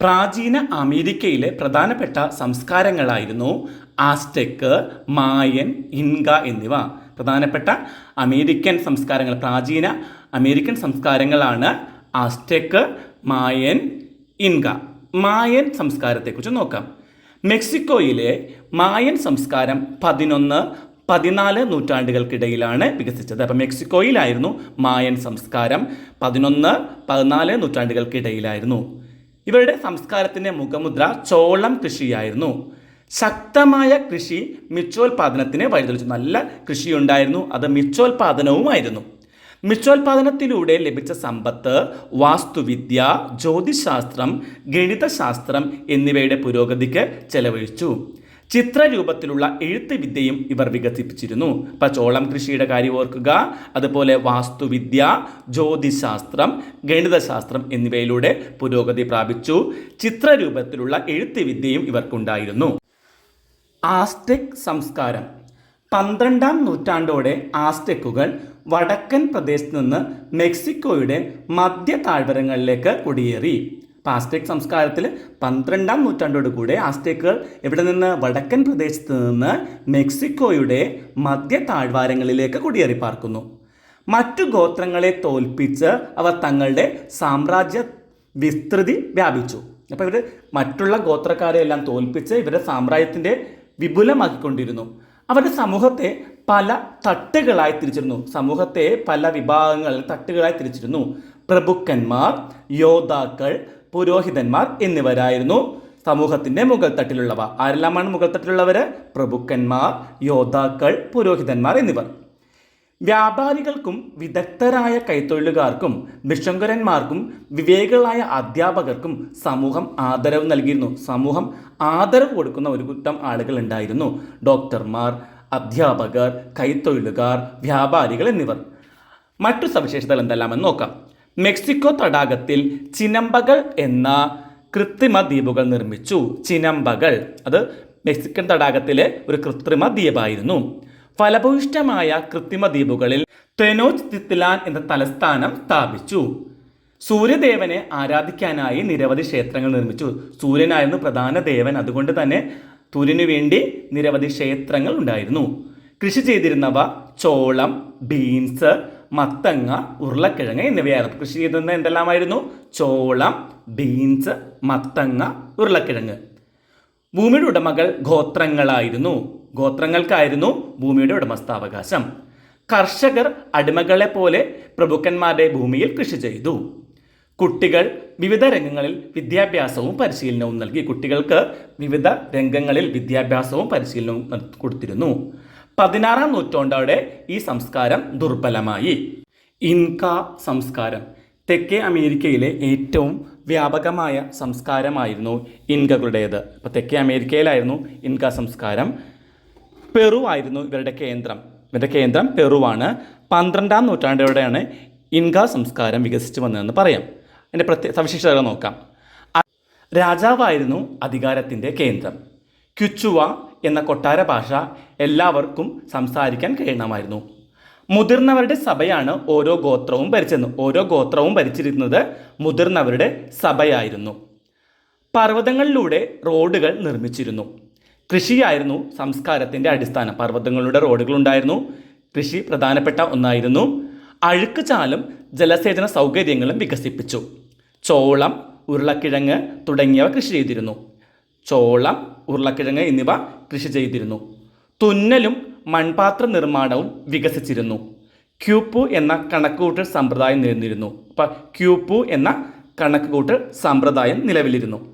പ്രാചീന അമേരിക്കയിലെ പ്രധാനപ്പെട്ട സംസ്കാരങ്ങളായിരുന്നു ആസ്റ്റെക്ക് മായൻ ഇൻക എന്നിവ. പ്രധാനപ്പെട്ട അമേരിക്കൻ സംസ്കാരങ്ങൾ പ്രാചീന അമേരിക്കൻ സംസ്കാരങ്ങളാണ് ആസ്റ്റെക്ക് മായൻ ഇൻക മായൻ സംസ്കാരത്തെക്കുറിച്ച് നോക്കാം. മെക്സിക്കോയിലെ മായൻ സംസ്കാരം പതിനൊന്ന് പതിനാല് നൂറ്റാണ്ടുകൾക്കിടയിലാണ് വികസിച്ചത്. അപ്പം മെക്സിക്കോയിലായിരുന്നു മായൻ സംസ്കാരം പതിനൊന്ന് പതിനാല് നൂറ്റാണ്ടുകൾക്കിടയിലായിരുന്നു. ഇവരുടെ സംസ്കാരത്തിന്റെ മുഖമുദ്ര ചോളം കൃഷിയായിരുന്നു. ശക്തമായ കൃഷി മിച്ചോൽപാദനത്തിന് വഴിതെളിച്ചു നല്ല കൃഷിയുണ്ടായിരുന്നു. അത് മിച്ചോൽപാദനവുമായിരുന്നു. മിച്ചോൽപാദനത്തിലൂടെ ലഭിച്ച സമ്പത്ത് വാസ്തുവിദ്യ ജ്യോതിശാസ്ത്രം ഗണിതശാസ്ത്രം എന്നിവയുടെ പുരോഗതിക്ക് ചെലവഴിച്ചു. ചിത്രരൂപത്തിലുള്ള എഴുത്ത് വിദ്യയും ഇവർ വികസിപ്പിച്ചിരുന്നു. ഇപ്പം ചോളം കൃഷിയുടെ കാര്യം ഓർക്കുക. അതുപോലെ വാസ്തുവിദ്യ ജ്യോതിശാസ്ത്രം ഗണിതശാസ്ത്രം എന്നിവയിലൂടെ പുരോഗതി പ്രാപിച്ചു. ചിത്രരൂപത്തിലുള്ള എഴുത്ത് വിദ്യയും ഇവർക്കുണ്ടായിരുന്നു. ആസ്റ്റെക് സംസ്കാരം. പന്ത്രണ്ടാം നൂറ്റാണ്ടോടെ ആസ്റ്റെക്കുകൾ വടക്കൻ പ്രദേശത്ത് നിന്ന് മെക്സിക്കോയുടെ മധ്യ താഴ്വരങ്ങളിലേക്ക് കുടിയേറി. അപ്പോൾ ആസ്റ്റേക്ക് സംസ്കാരത്തിൽ പന്ത്രണ്ടാം നൂറ്റാണ്ടോട് കൂടെ ആസ്റ്റേക്കുകൾ എവിടെ നിന്ന് വടക്കൻ പ്രദേശത്ത് നിന്ന് മെക്സിക്കോയുടെ മധ്യ താഴ്വാരങ്ങളിലേക്ക് കുടിയേറി പാർക്കുന്നു. മറ്റു ഗോത്രങ്ങളെ തോൽപ്പിച്ച് അവർ തങ്ങളുടെ സാമ്രാജ്യ വിസ്തൃതി വ്യാപിച്ചു. അപ്പോൾ ഇവർ മറ്റുള്ള ഗോത്രക്കാരെ എല്ലാം തോൽപ്പിച്ച് ഇവരുടെ സാമ്രാജ്യത്തിന്റെ വിപുലമാക്കിക്കൊണ്ടിരുന്നു. അവരുടെ സമൂഹത്തെ പല തട്ടുകളായി തിരിച്ചിരുന്നു. സമൂഹത്തെ പല വിഭാഗങ്ങൾ തട്ടുകളായി തിരിച്ചിരുന്നു. പ്രഭുക്കന്മാർ യോദ്ധാക്കൾ പുരോഹിതന്മാർ എന്നിവരായിരുന്നു. സമൂഹത്തിന്റെ മുകൾ തട്ടിലുള്ളവ. ആരെല്ലാമാണ് മുഗൾ തട്ടിലുള്ളവർ പ്രഭുക്കന്മാർ യോദ്ധാക്കൾ പുരോഹിതന്മാർ എന്നിവർ. വ്യാപാരികൾക്കും വിദഗ്ധരായ കൈത്തൊഴിലുകാർക്കും ഭിഷങ്കരന്മാർക്കും വിവേകളായ അധ്യാപകർക്കും സമൂഹം ആദരവ് നൽകിയിരുന്നു. സമൂഹം ആദരവ് കൊടുക്കുന്ന ഒരു കൂട്ടം ആളുകൾ ഉണ്ടായിരുന്നു. ഡോക്ടർമാർ അധ്യാപകർ കൈത്തൊഴിലുകാർ വ്യാപാരികൾ എന്നിവർ. മറ്റു സവിശേഷതകൾ എന്തെല്ലാമെന്ന് നോക്കാം. മെക്സിക്കോ തടാകത്തിൽ ചിനമ്പകൾ എന്ന കൃത്രിമ ദ്വീപുകൾ നിർമ്മിച്ചു. ചിനമ്പകൾ അത് മെക്സിക്കൻ തടാകത്തിലെ ഒരു കൃത്രിമ ദ്വീപായിരുന്നു. ഫലഭൂയിഷ്ടമായ കൃത്രിമ ദ്വീപുകളിൽ തെനോച്ച് തിത്ലാൻ എന്ന തലസ്ഥാനം സ്ഥാപിച്ചു. സൂര്യദേവനെ ആരാധിക്കാനായി നിരവധി ക്ഷേത്രങ്ങൾ നിർമ്മിച്ചു. സൂര്യനായിരുന്നു പ്രധാന ദേവൻ. അതുകൊണ്ട് തന്നെ സൂര്യനു വേണ്ടി നിരവധി ക്ഷേത്രങ്ങൾ ഉണ്ടായിരുന്നു. കൃഷി ചെയ്തിരുന്നവ ചോളം ബീൻസ് മത്തങ്ങ ഉരുളക്കിഴങ്ങ് എന്നിവയായിരുന്നു കൃഷി ചെയ്തിരുന്നത് എന്തെല്ലാമായിരുന്നു? ചോളം ബീൻസ് മത്തങ്ങ ഉരുളക്കിഴങ്ങ്. ഭൂമിയുടെ ഉടമകൾ ഗോത്രങ്ങളായിരുന്നു. ഗോത്രങ്ങൾക്കായിരുന്നു ഭൂമിയുടെ ഉടമസ്ഥാവകാശം. കർഷകർ അടിമകളെ പോലെ പ്രഭുക്കന്മാരുടെ ഭൂമിയിൽ കൃഷി ചെയ്തു. കുട്ടികൾ വിവിധ രംഗങ്ങളിൽ വിദ്യാഭ്യാസവും പരിശീലനവും നൽകി. കുട്ടികൾക്ക് വിവിധ രംഗങ്ങളിൽ വിദ്യാഭ്യാസവും പരിശീലനവും കൊടുത്തിരുന്നു. പതിനാറാം നൂറ്റാണ്ടോടെ ഈ സംസ്കാരം ദുർബലമായി. ഇൻക സംസ്കാരം തെക്കേ അമേരിക്കയിലെ ഏറ്റവും വ്യാപകമായ സംസ്കാരമായിരുന്നു ഇൻകകളുടേത്. അപ്പോൾ തെക്കേ അമേരിക്കയിലായിരുന്നു ഇൻക സംസ്കാരം. പെറു ആയിരുന്നു ഇവരുടെ കേന്ദ്രം. ഇവരുടെ കേന്ദ്രം പെറുവാണ്. പന്ത്രണ്ടാം നൂറ്റാണ്ടോടെയാണ് ഇൻക സംസ്കാരം വികസിച്ചു വന്നതെന്ന് പറയാം. അതിന്റെ പ്രത്യേക സവിശേഷതകൾ നോക്കാം. രാജാവായിരുന്നു അധികാരത്തിന്റെ കേന്ദ്രം. ക്യുച്ചുവ എന്ന കൊട്ടാര ഭാഷ എല്ലാവർക്കും സംസാരിക്കാൻ കഴിയണമായിരുന്നു. മുതിർന്നവരുടെ സഭയാണ് ഓരോ ഗോത്രവും ഭരിച്ചിരുന്നത് ഓരോ ഗോത്രവും ഭരിച്ചിരുന്നത് മുതിർന്നവരുടെ സഭയായിരുന്നു. പർവതങ്ങളിലൂടെ റോഡുകൾ നിർമ്മിച്ചിരുന്നു. കൃഷിയായിരുന്നു സംസ്കാരത്തിന്റെ അടിസ്ഥാനം. പർവതങ്ങളുടെ റോഡുകളുണ്ടായിരുന്നു കൃഷി പ്രധാനപ്പെട്ട ഒന്നായിരുന്നു. അഴുക്ക് ചാലും ജലസേചന സൗകര്യങ്ങളും വികസിപ്പിച്ചു. ചോളം ഉരുളക്കിഴങ്ങ് തുടങ്ങിയവ കൃഷി ചെയ്തിരുന്നു. ചോളം ഉരുളക്കിഴങ്ങ് എന്നിവ കൃഷി ചെയ്തിരുന്നു. തുന്നലും മൺപാത്ര നിർമ്മാണവും വികസിച്ചിരുന്നു. ക്യൂപ്പു എന്ന കണക്കുകൂട്ടൽ സമ്പ്രദായം നിലനിന്നിരുന്നു. അപ്പം ക്യൂപ്പു എന്ന കണക്കുകൂട്ടൽ സമ്പ്രദായം നിലവിലിരുന്നു.